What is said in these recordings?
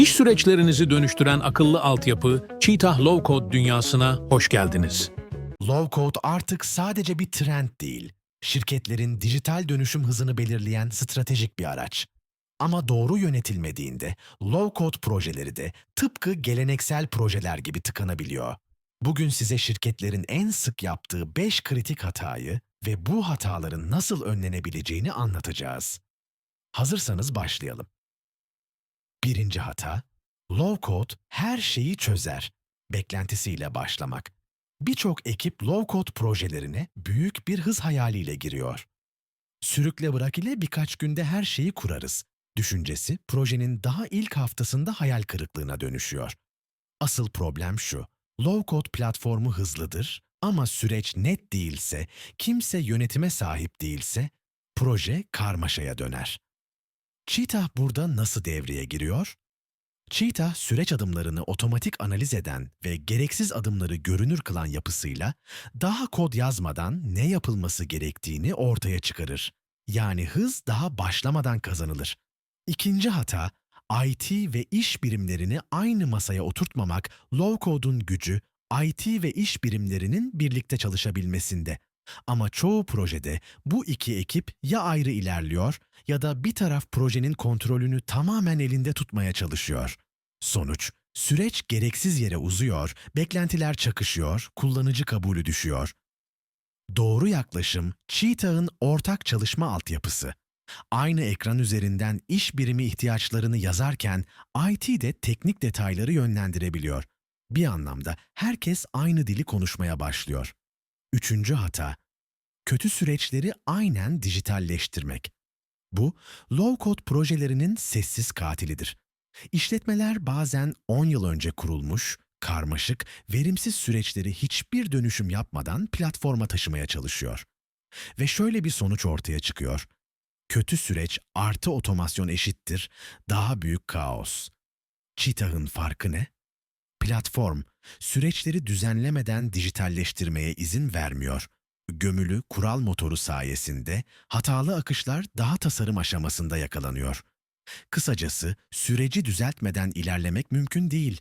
İş süreçlerinizi dönüştüren akıllı altyapı Cheetah Low Code dünyasına hoş geldiniz. Low Code artık sadece bir trend değil, şirketlerin dijital dönüşüm hızını belirleyen stratejik bir araç. Ama doğru yönetilmediğinde low code projeleri de tıpkı geleneksel projeler gibi tıkanabiliyor. Bugün size şirketlerin en sık yaptığı 5 kritik hatayı ve bu hataların nasıl önlenebileceğini anlatacağız. Hazırsanız başlayalım. Birinci hata, low code her şeyi çözer beklentisiyle başlamak. Birçok ekip low-code projelerine büyük bir hız hayaliyle giriyor. Sürükle bırak ile birkaç günde her şeyi kurarız. Düşüncesi projenin daha ilk haftasında hayal kırıklığına dönüşüyor. Asıl problem şu, low-code platformu hızlıdır ama süreç net değilse, kimse yönetime sahip değilse, proje karmaşaya döner. Cheetah burada nasıl devreye giriyor? Cheetah süreç adımlarını otomatik analiz eden ve gereksiz adımları görünür kılan yapısıyla daha kod yazmadan ne yapılması gerektiğini ortaya çıkarır. Yani hız daha başlamadan kazanılır. İkinci hata, IT ve iş birimlerini aynı masaya oturtmamak, low code'un gücü IT ve iş birimlerinin birlikte çalışabilmesinde. Ama çoğu projede bu iki ekip ya ayrı ilerliyor ya da bir taraf projenin kontrolünü tamamen elinde tutmaya çalışıyor. Sonuç, süreç gereksiz yere uzuyor, beklentiler çakışıyor, kullanıcı kabulü düşüyor. Doğru yaklaşım, Cheetah'ın ortak çalışma altyapısı. Aynı ekran üzerinden iş birimi ihtiyaçlarını yazarken IT de teknik detayları yönlendirebiliyor. Bir anlamda herkes aynı dili konuşmaya başlıyor. Üçüncü hata, kötü süreçleri aynen dijitalleştirmek. Bu, low-code projelerinin sessiz katilidir. İşletmeler bazen 10 yıl önce kurulmuş, karmaşık, verimsiz süreçleri hiçbir dönüşüm yapmadan platforma taşımaya çalışıyor. Ve şöyle bir sonuç ortaya çıkıyor. Kötü süreç artı otomasyon eşittir, daha büyük kaos. Cheetah'ın farkı ne? Platform, süreçleri düzenlemeden dijitalleştirmeye izin vermiyor. Gömülü kural motoru sayesinde hatalı akışlar daha tasarım aşamasında yakalanıyor. Kısacası süreci düzeltmeden ilerlemek mümkün değil.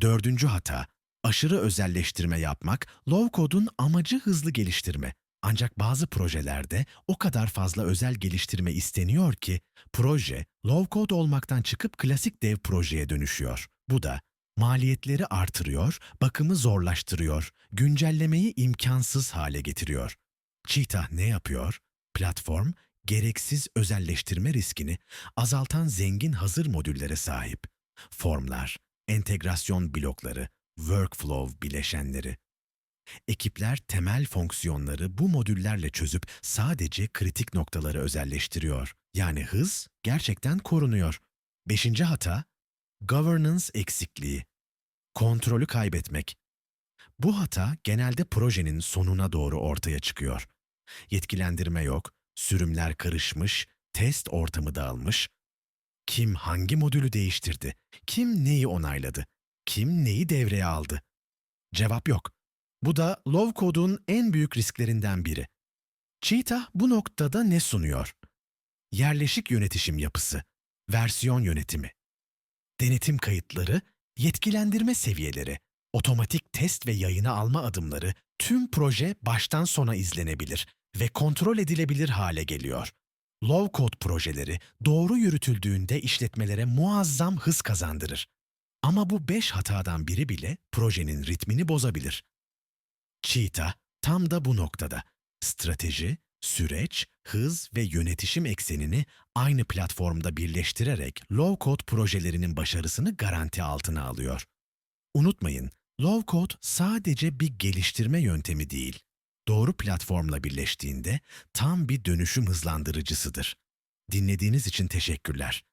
Dördüncü hata, aşırı özelleştirme yapmak, low code'un amacı hızlı geliştirme. Ancak bazı projelerde o kadar fazla özel geliştirme isteniyor ki, proje low code olmaktan çıkıp klasik dev projeye dönüşüyor. Bu da maliyetleri artırıyor, bakımı zorlaştırıyor, güncellemeyi imkansız hale getiriyor. Cheetah ne yapıyor? Platform, gereksiz özelleştirme riskini azaltan zengin hazır modüllere sahip. Formlar, entegrasyon blokları, workflow bileşenleri. Ekipler temel fonksiyonları bu modüllerle çözüp sadece kritik noktaları özelleştiriyor. Yani hız gerçekten korunuyor. Beşinci hata, governance eksikliği. Kontrolü kaybetmek. Bu hata genelde projenin sonuna doğru ortaya çıkıyor. Yetkilendirme yok, sürümler karışmış, test ortamı dağılmış. Kim hangi modülü değiştirdi? Kim neyi onayladı? Kim neyi devreye aldı? Cevap yok. Bu da low code'un en büyük risklerinden biri. Cheetah bu noktada ne sunuyor? Yerleşik yönetişim yapısı, versiyon yönetimi, denetim kayıtları, yetkilendirme seviyeleri, otomatik test ve yayına alma adımları tüm proje baştan sona izlenebilir ve kontrol edilebilir hale geliyor. Low code projeleri doğru yürütüldüğünde işletmelere muazzam hız kazandırır. Ama bu beş hatadan biri bile projenin ritmini bozabilir. Cheetah tam da bu noktada. Strateji, süreç, hız ve yönetişim eksenini aynı platformda birleştirerek low-code projelerinin başarısını garanti altına alıyor. Unutmayın, low-code sadece bir geliştirme yöntemi değil. Doğru platformla birleştiğinde tam bir dönüşüm hızlandırıcısıdır. Dinlediğiniz için teşekkürler.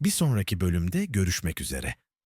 Bir sonraki bölümde görüşmek üzere.